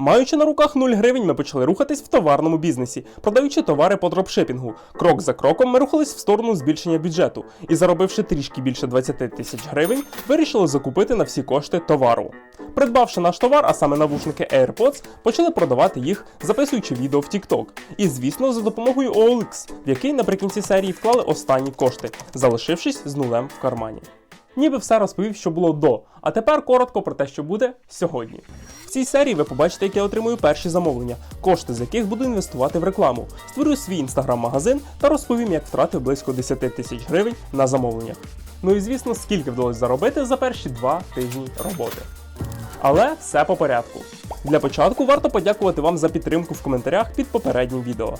Маючи на руках 0 гривень, ми почали рухатись в товарному бізнесі, продаючи товари по дропшипінгу. Крок за кроком ми рухались в сторону збільшення бюджету і, заробивши трішки більше 20 тисяч гривень, вирішили закупити на всі кошти товару. Придбавши наш товар, а саме навушники AirPods, почали продавати їх, записуючи відео в TikTok. І, звісно, за допомогою OLX, в який наприкінці серії вклали останні кошти, залишившись з нулем в кармані. Ніби все розповів, що було до. А тепер коротко про те, що буде сьогодні. В цій серії ви побачите, як я отримую перші замовлення, кошти з яких буду інвестувати в рекламу. Створю свій інстаграм-магазин та розповім, як втратив близько 10 тисяч гривень на замовленнях. Ну і звісно, скільки вдалося заробити за перші два тижні роботи. Але все по порядку. Для початку варто подякувати вам за підтримку в коментарях під попереднім відео.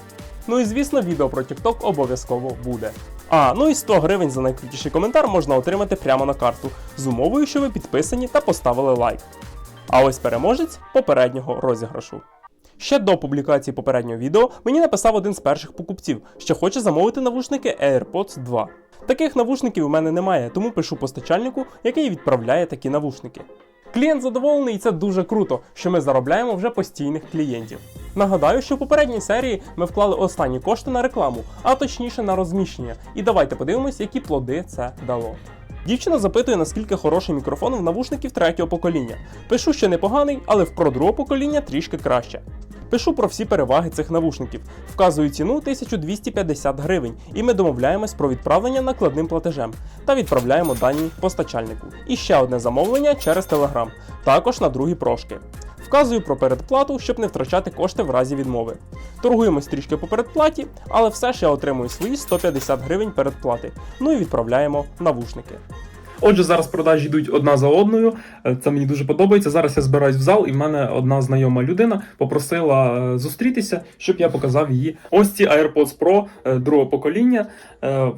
Ну і звісно, відео про TikTok обов'язково буде. А, ну і 100 гривень за найкрутіший коментар можна отримати прямо на карту з умовою, що ви підписані та поставили лайк. А ось переможець попереднього розіграшу. Ще до публікації попереднього відео мені написав один з перших покупців, що хоче замовити навушники AirPods 2. Таких навушників у мене немає, тому пишу постачальнику, який відправляє такі навушники. Клієнт задоволений, і це дуже круто, що ми заробляємо вже постійних клієнтів. Нагадаю, що в попередній серії ми вклали останні кошти на рекламу, а точніше на розміщення. І давайте подивимось, які плоди це дало. Дівчина запитує, наскільки хороший мікрофон в навушників третього покоління. Пишу, що непоганий, але в про другого покоління трішки краще. Пишу про всі переваги цих навушників, вказую ціну 1250 гривень, і ми домовляємось про відправлення накладним платежем та відправляємо дані постачальнику. І ще одне замовлення через Telegram, також на другі прошки. Вказую про передплату, щоб не втрачати кошти в разі відмови. Торгуємось трішки по передплаті, але все ж я отримую свої 150 гривень передплати. Ну і відправляємо навушники. Отже, зараз продажі йдуть одна за одною. Е, Це мені дуже подобається. Зараз я збираюсь в зал, і в мене одна знайома людина попросила е, зустрітися, щоб я показав її. Ось ці AirPods Pro е, другого покоління.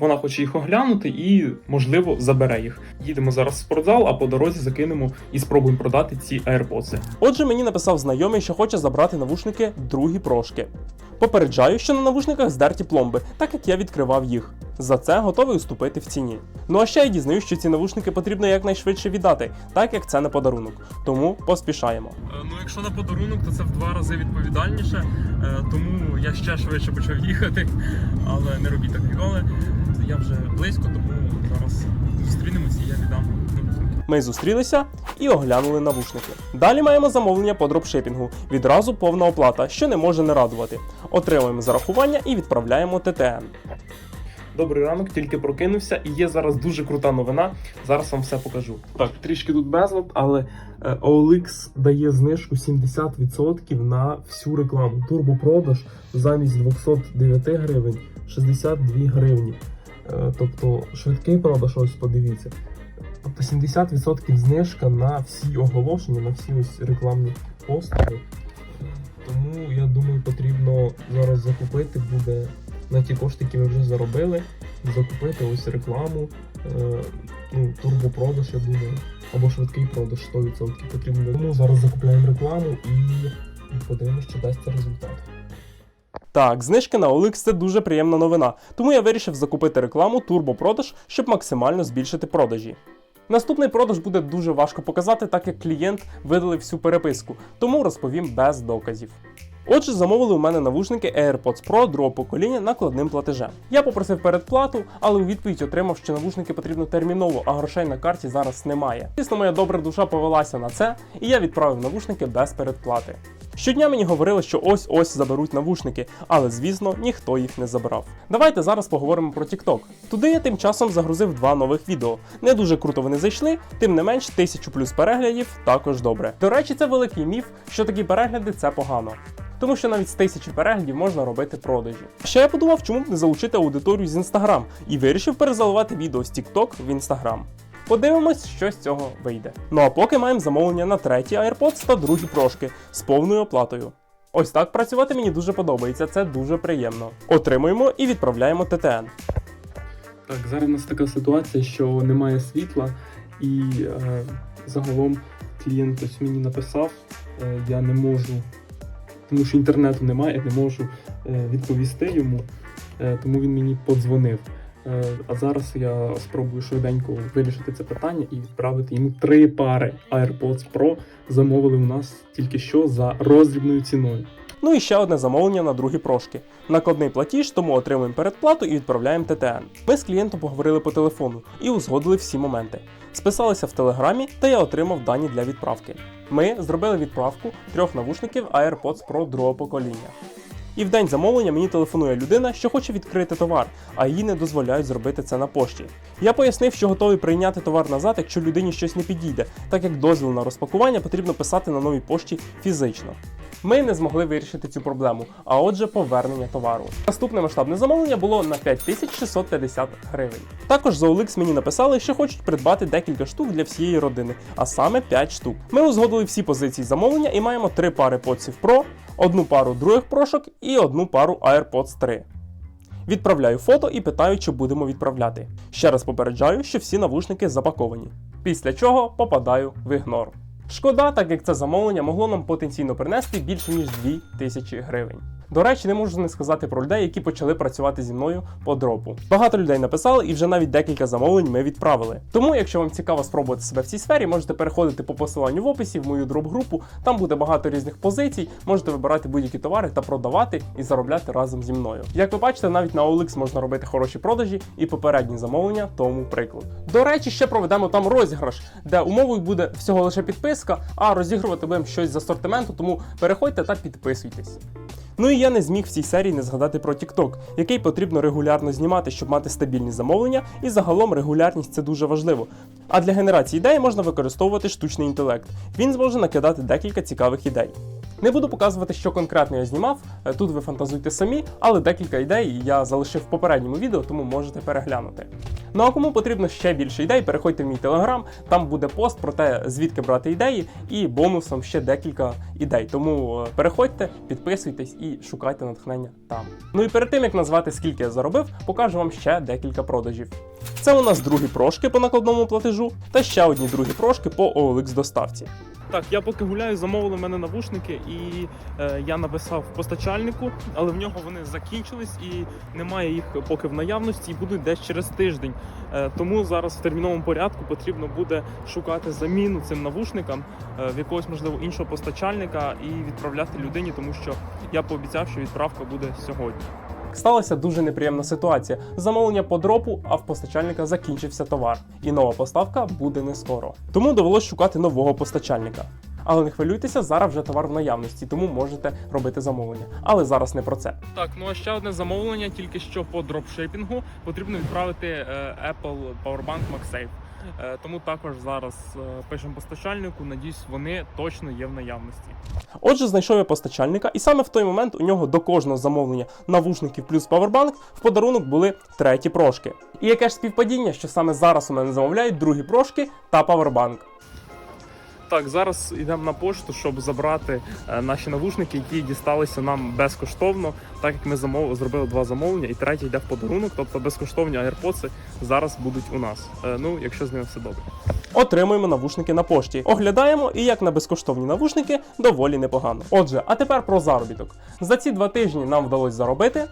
Вона хоче їх оглянути і, можливо, забере їх. Їдемо зараз в спортзал, а по дорозі закинемо і спробуємо продати ці AirPods. Отже, мені написав знайомий, що хоче забрати навушники другі прошки. Попереджаю, що на навушниках здерті пломби, так як я відкривав їх. За це готовий уступити в ціні. Ну а ще я дізнаюсь, що ці навушники потрібно якнайшвидше віддати, так як це не подарунок. Тому поспішаємо. Ну, якщо на подарунок, то це в два рази відповідальніше, е, тому я ще швидше почав їхати, але не робіть так ніколи. Я вже близько, тому зараз зустрінемося і я віддам. Ми зустрілися і оглянули навушники. Далі маємо замовлення по дропшипінгу. Відразу повна оплата, що не може не радувати. Отримуємо зарахування і відправляємо ТТН. Добрий ранок, тільки прокинувся, і є зараз дуже крута новина. Зараз вам все покажу. Так, трішки тут безлад, але е, OLX дає знижку 70% на всю рекламу. Турбопродаж замість 209 гривень 62 гривні. Е, Тобто швидкий продаж, ось подивіться. Тобто 70% знижка на всі оголошення, на всі ось рекламні послуги. Тому я думаю, потрібно зараз закупити буде на ті кошти, які ми вже заробили, закупити ось рекламу, е, ну, турбопродаж, я думаю, або швидкий продаж 100% потрібно. Тому зараз закупляємо рекламу і подивимося, чи дасть це результат. Так, знижки на OLX – це дуже приємна новина, тому я вирішив закупити рекламу турбопродаж, щоб максимально збільшити продажі. Наступний продаж буде дуже важко показати, так як клієнт видалив всю переписку, тому розповім без доказів. Отже, замовили у мене навушники AirPods Pro другого покоління накладним платежем. Я попросив передплату, але у відповідь отримав, що навушники потрібно терміново, а грошей на карті зараз немає. Звісно, моя добра душа повелася на це, і я відправив навушники без передплати. Щодня мені говорили, що ось-ось заберуть навушники, але звісно ніхто їх не забрав. Давайте зараз поговоримо про TikTok. Туди я тим часом загрузив два нових відео. Не дуже круто вони зайшли, тим не менш, тисячу плюс переглядів також добре. До речі, це великий міф, що такі перегляди це погано. Тому що навіть з тисячі переглядів можна робити продажі. Ще я подумав, чому б не залучити аудиторію з Instagram і вирішив перезаливати відео з TikTok в Instagram. Подивимось, що з цього вийде. Ну а поки маємо замовлення на треті AirPods та другі прошки з повною оплатою. Ось так працювати мені дуже подобається, це дуже приємно. Отримуємо і відправляємо ТТН. Так, зараз у нас така ситуація, що немає світла, і е, загалом клієнт ось мені написав, е, я не можу, тому що інтернету немає, я не можу е, відповісти йому, е, тому він мені подзвонив. Е, А зараз я спробую швиденько вирішити це питання і відправити йому три пари AirPods Pro. Замовили у нас тільки що за роздрібною ціною. Ну і ще одне замовлення на другі прошки. Накладний платіж, тому отримуємо передплату і відправляємо ТТН. Ми з клієнтом поговорили по телефону і узгодили всі моменти. Списалися в телеграмі, та я отримав дані для відправки. Ми зробили відправку трьох навушників AirPods Pro другого покоління. І в день замовлення мені телефонує людина, що хоче відкрити товар, а їй не дозволяють зробити це на пошті. Я пояснив, що готовий прийняти товар назад, якщо людині щось не підійде, так як дозвіл на розпакування потрібно писати на новій пошті фізично. Ми не змогли вирішити цю проблему, а отже, повернення товару. Наступне масштабне замовлення було на 5650 гривень. Також за OLX мені написали, що хочуть придбати декілька штук для всієї родини, а саме 5 штук. Ми узгодили всі позиції замовлення і маємо три пари подсів Pro, одну пару других прошок і одну пару AirPods 3. Відправляю фото і питаю, чи будемо відправляти. Ще раз попереджаю, що всі навушники запаковані. Після чого попадаю в ігнор. Шкода, так як це замовлення могло нам потенційно принести більше ніж 2000 гривень. До речі, не можу не сказати про людей, які почали працювати зі мною по дропу. Багато людей написали, і вже навіть декілька замовлень ми відправили. Тому, якщо вам цікаво спробувати себе в цій сфері, можете переходити по посиланню в описі в мою дроп-групу. Там буде багато різних позицій. Можете вибирати будь-які товари та продавати і заробляти разом зі мною. Як ви бачите, навіть на OLX можна робити хороші продажі і попередні замовлення, тому приклад. До речі, ще проведемо там розіграш, де умовою буде всього лише підписка, а розігрувати будемо щось з асортименту, тому переходьте та підписуйтесь. Ну і я не зміг в цій серії не згадати про TikTok, який потрібно регулярно знімати, щоб мати стабільні замовлення, і загалом регулярність це дуже важливо. А для генерації ідей можна використовувати штучний інтелект. Він зможе накидати декілька цікавих ідей. Не буду показувати, що конкретно я знімав. е, Тут ви фантазуйте самі, але декілька ідей я залишив в попередньому відео, тому можете переглянути. Ну а кому потрібно ще більше ідей, переходьте в мій телеграм, там буде пост про те, звідки брати ідеї, і бонусом ще декілька ідей. Тому е, переходьте, підписуйтесь і шукайте натхнення там. Ну і перед тим як назвати скільки я заробив, покажу вам ще декілька продажів. Це у нас другі прошки по накладному платежу та ще одні другі прошки по OLX доставці. Так, я поки гуляю, замовили мене навушники, і е, я написав постачальнику, але в нього вони закінчились і немає їх поки в наявності, і будуть десь через тиждень. Е, тому зараз в терміновому порядку потрібно буде шукати заміну цим навушникам е, в якогось можливо іншого постачальника і відправляти людині, тому що я пообіцяв, що відправка буде сьогодні. Сталася дуже неприємна ситуація. Замовлення по дропу, а в постачальника закінчився товар, і нова поставка буде не скоро. Тому довелось шукати нового постачальника. Але не хвилюйтеся, зараз вже товар в наявності, тому можете робити замовлення. Але зараз не про це. Так, ну а ще одне замовлення, тільки що по дропшипінгу потрібно відправити е, Apple Powerbank MagSafe. Е, Тому також зараз е, пишемо постачальнику. Надіюсь, вони точно є в наявності. Отже, знайшов я постачальника, і саме в той момент у нього до кожного замовлення навушників плюс павербанк в подарунок були треті прошки. І яке ж співпадіння, що саме зараз у мене замовляють другі прошки та павербанк. Так, зараз йдемо на пошту, щоб забрати е, наші навушники, які дісталися нам безкоштовно, так як ми замов... зробили два замовлення, і третій йде в подарунок, тобто безкоштовні AirPods зараз будуть у нас. Е, ну, якщо з ними все добре. Отримуємо навушники на пошті. Оглядаємо, і як на безкоштовні навушники, доволі непогано. Отже, а тепер про заробіток. За ці два тижні нам вдалося заробити.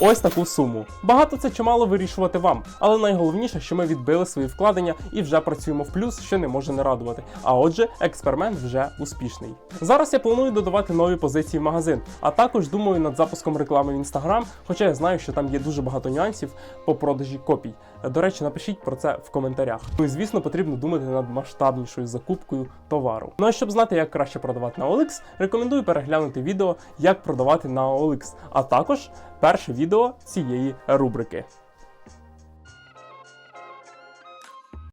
Ось таку суму. Багато це чимало вирішувати вам, але найголовніше, що ми відбили свої вкладення і вже працюємо в плюс, що не може не радувати. А отже, експеримент вже успішний. Зараз я планую додавати нові позиції в магазин, а також думаю над запуском реклами в інстаграм, хоча я знаю, що там є дуже багато нюансів по продажі копій. До речі, напишіть про це в коментарях. Ну і звісно, потрібно думати над масштабнішою закупкою товару. Ну а щоб знати, як краще продавати на OLX, рекомендую переглянути відео, як продавати на OLX, а також перше відео цієї рубрики.